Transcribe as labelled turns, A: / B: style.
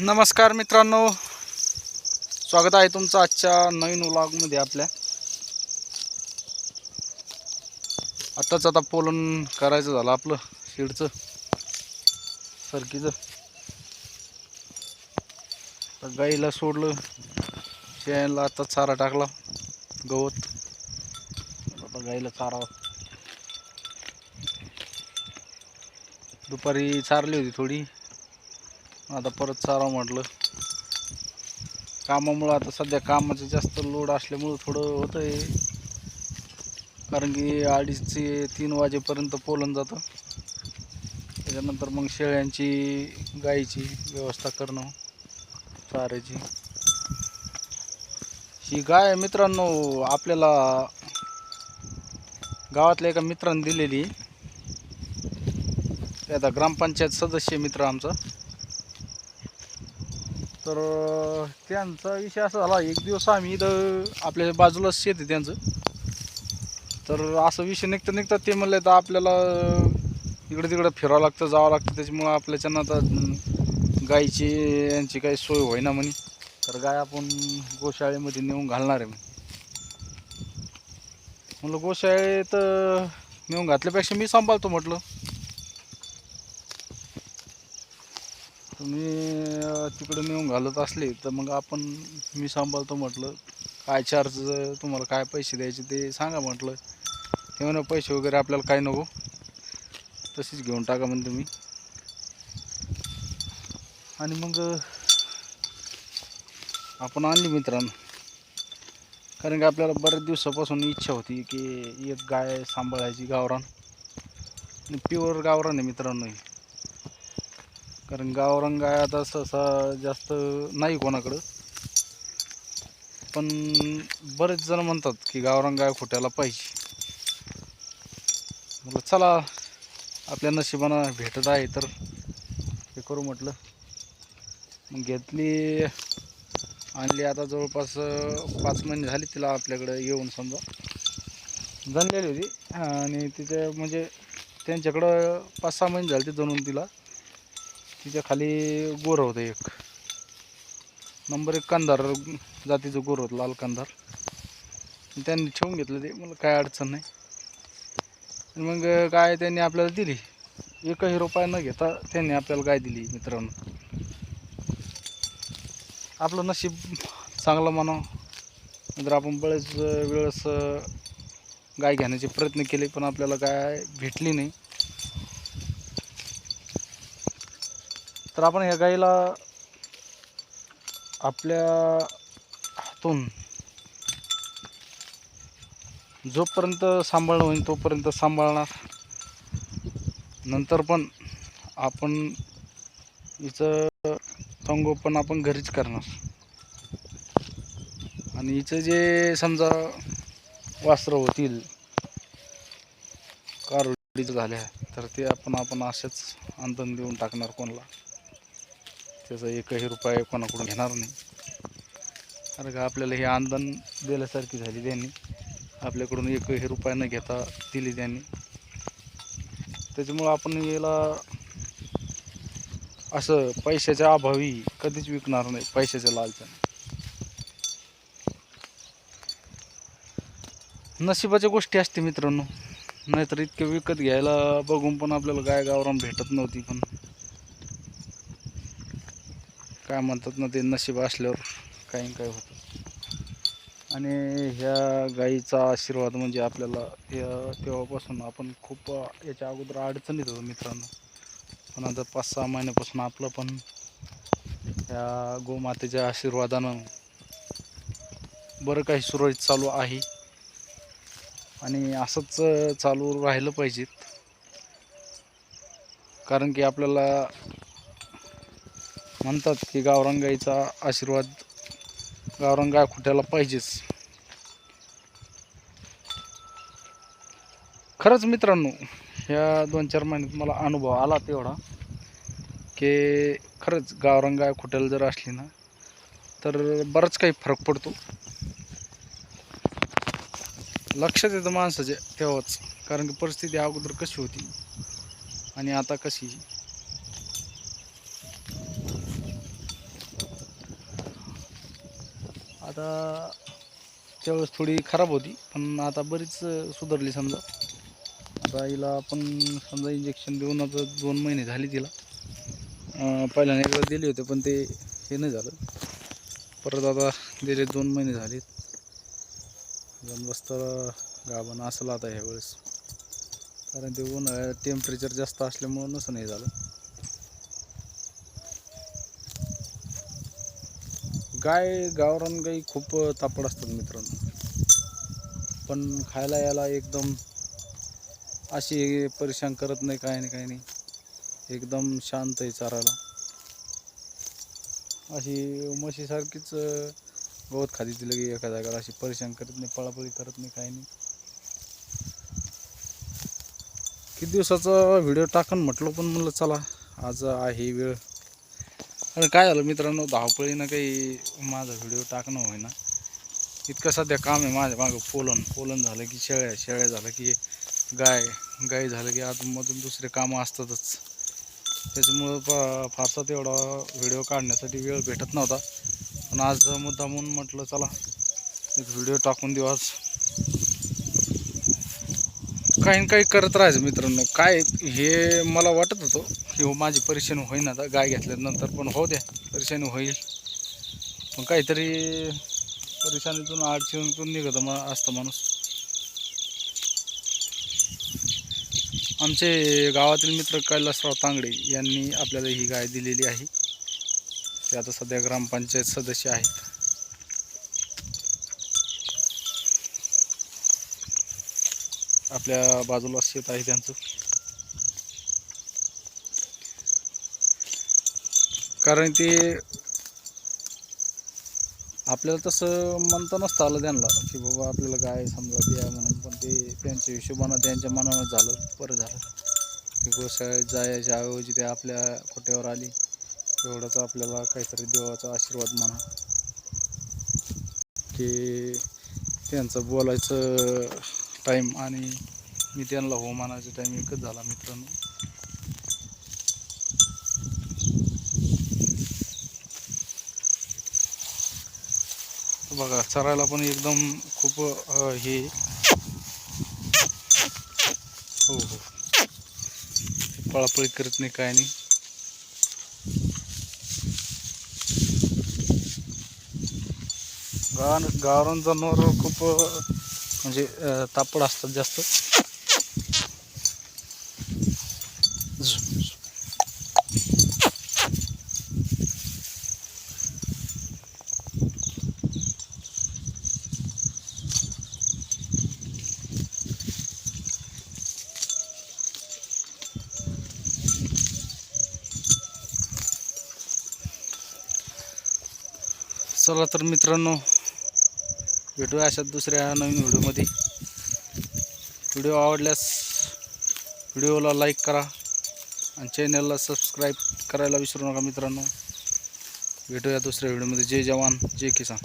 A: नमस्कार मित्रांनो. स्वागत आहे तुमचं आजच्या नवीन व्लॉगमध्ये आपल्या. आत्ताच आता पोलन करायचं झालं आपलं शिडचं सरकीचं. तर गाईला सोडलं शेळ्यांना आता चारा टाकला गवत. आता गाईला चारा दुपारी चारली होती थोडी. आता परत चारा म्हटलं. कामामुळं आता सध्या कामाचं जास्त लोड असल्यामुळं थोडं होतं आहे कारण की अडीच ते तीन वाजेपर्यंत पोलन जातं. त्याच्यानंतर मग शेळ्यांची गाईची व्यवस्था करणं चाऱ्याची. ही गाय मित्रांनो आपल्याला गावातल्या एका मित्रानं दिलेली. ते आता ग्रामपंचायत सदस्य मित्र आमचा. तर त्यांचा विषय असा झाला एक दिवस आम्ही इथं आपल्या बाजूलाच शेत आहे त्यांचं. तर असं विषय निघता निघता ते म्हणले तर आपल्याला इकडं तिकडं फिरावं लागतं जावं लागतं. त्याच्यामुळं आपल्याच्यानं आता गायची गाईची यांची काही सोय होईना म्हणे. तर गाय आपण गोशाळेमध्ये नेऊन घालणार आहे म्हणे. म्हणलं गोशाळेत नेऊन घातल्यापेक्षा मी सांभाळतो म्हटलं. तुम्ही तिकडे नेऊन घालत असले तर मग आपण मी सांभाळतो म्हटलं काय चार्ज तुम्हाला काय पैसे द्यायचे ते सांगा म्हटलं. ते म्हणा पैसे वगैरे आपल्याला काय नको तशीच घेऊन टाका म्हण तुम्ही. आणि मग आपण आणली मित्रांनो. कारण की आपल्याला बऱ्याच दिवसापासून इच्छा होती की एक गाय सांभाळायची गावरान. आणि प्युअर गावरान आहे मित्रांनो ही. कारण गावरान गाय आता सहसा जास्त नाही कोणाकडं. पण बरेच जण म्हणतात की गावरान गाय खोट्याला पाहिजे. म्हटलं चला आपल्या नशिबानं भेटत आहे तर. हे करू म्हटलं. मग घेतली आणली आता जवळपास पाच महिने झाले तिला आपल्याकडं येऊन समजा. जणलेली होती. आणि तिथे म्हणजे त्यांच्याकडं पाच सहा महिने झाले ते जणून तिला. तिच्या खाली गोर होतं एक. नंबर एक कंधार जातीचं गोर होतं लाल कंधार. त्यांनी ठेवून घेतलं ते. मला काय अडचण नाही. आणि मग काय त्यांनी आपल्याला दिली? एकही रुपया न घेता त्यांनी आपल्याला गाय दिली मित्रांनो. आपलं नशीब चांगलं म्हणावं. नंतर आपण बरेच वेळेस गाय घेण्याचे प्रयत्न केले पण आपल्याला गाय भेटली नाही. तर आपण ह्या गाईला आपल्या हातून जोपर्यंत सांभाळणं होईल तोपर्यंत सांभाळणार. नंतर पण आपण हिचं संगोपन आपण घरीच करणार. आणि हिचं जे समजा वासरं होतील कारोडीचं झाल्या तर ते आपण आपण असेच अंतन देऊन टाकणार कोणाला. त्याचा एकही रुपया कोणाकडून घेणार नाही. कारण का आपल्याला हे आंदन दिल्यासारखी झाली त्यांनी. आपल्याकडून एकही रुपया न घेता दिली त्यांनी. त्याच्यामुळं आपण याला असं पैशाच्या अभावी कधीच विकणार नाही पैशाच्या लालच्याने. नशिबाच्या गोष्टी असते मित्रांनो. नाहीतर इतकं विकत घ्यायला बघून पण आपल्याला गाय गावरान भेटत नव्हती पण. काय म्हणतात ना ते नशीब असल्यावर काही काय होतं. आणि ह्या गाईचा आशीर्वाद म्हणजे आपल्याला या तेव्हापासून आपण खूप याच्या अगोदर अडचणीत होतो मित्रांनो. पण आता पाच सहा महिन्यापासून आपलं पण ह्या गोमातेच्या आशीर्वादानं बरं काही सुरळीत चालू आहे. आणि असंच चालू राहिलं पाहिजेत. कारण की आपल्याला म्हणतात की गावरंगाईचा आशीर्वाद गावरंगा खुट्याला पाहिजेच. खरंच मित्रांनो ह्या दोन चार महिन्यात मला अनुभव आला तेवढा की खरंच गावरंगा खुट्याला जर असली ना तर बराच काही फरक पडतो. लक्षात येतं माणसाच्या तेव्हाच कारण की परिस्थिती अगोदर कशी होती आणि आता कशी? आता त्यावेळेस थोडी खराब होती पण आता बरीच सुधारली समजा. आता हिला आपण समजा इंजेक्शन देऊन आता दोन महिने झाले तिला. पहिल्याने एकदा दिले होते पण ते हे नाही झालं. परत आता दिले दोन महिने झाले बसता गाभण असलं आता ह्यावेळेस. कारण ते उन्हाळ्यात टेम्परेचर जास्त असल्यामुळं नसं नाही झालं. गाय गावरान गाई खूप तापड असतात मित्रांनो. पण खायला यायला एकदम अशी परेशान करत नाही काय नाही काय नाही. एकदम शांत आहे चारायला अशी म्हशीसारखीच गवत खाली दिलं की एका जागेवर. अशी परेशान करत नाही पळापळी करत नाही काय नाही. किती दिवसाचा व्हिडिओ टाकन म्हटलं पण म्हणलं चला आज आहे वेळ. अरे काय झालं मित्रांनो धावपळीनं काही माझा व्हिडिओ टाकणं होईना. इतकं सध्या काम आहे माझ्या मागं पोलन. पोलन झालं की शेळ्या शेळ्या झालं की गाय गाय झालं की आतमधून दुसरे कामं असतातच. त्याच्यामुळं फा फारसा तेवढा व्हिडिओ काढण्यासाठी वेळ भेटत नव्हता. पण आज मुद्दा म्हणून म्हटलं चला एक व्हिडिओ टाकून देऊ आज. काही ना काही करत राहायचं मित्रांनो. काय हे मला वाटत होतं की हो माझी परेशानी होईन आता. गाय घेतल्यानंतर पण हो द्या परेशानी होईल. पण काहीतरी परेशानीतून अडचणीतून निघत मा असतं माणूस. आमचे गावातील मित्र कैलासराव तांगडे यांनी आपल्याला ही गाय दिलेली आहे. ते आता सध्या ग्रामपंचायत सदस्य आहेत. आपल्या बाजूला शेत आहे त्यांचं. कारण ते आपल्याला तसं म्हणता नसतं आलं त्यांना की बाबा आपल्याला गाय समजा द्या म्हणून पण ते त्यांच्या हिशोबानं त्यांच्या मनानं झालं बरं झालं. की गोशाळेत जायच्या ऐवजी ते आपल्या खोट्यावर आली एवढाच आपल्याला काहीतरी देवाचा आशीर्वाद म्हणा. की त्यांचं बोलायचं टाईम आणि मी त्यांना हो टाईम एकच झाला मित्रांनो. बघा चरायला पण एकदम खूप हे. हो हो. पळापळी करत नाही काय नाही. गाव गावरान जनावर खूप म्हणजे तापड असतात जास्त. चला तर मित्रांनो भेटूया अशा दुसऱ्या नवीन व्हिडिओमध्ये. व्हिडिओ आवडल्यास व्हिडिओला लाईक करा आणि चॅनलला सबस्क्राईब करायला विसरू नका मित्रांनो. भेटूया दुसऱ्या व्हिडिओमध्ये. जय जवान जय किसान.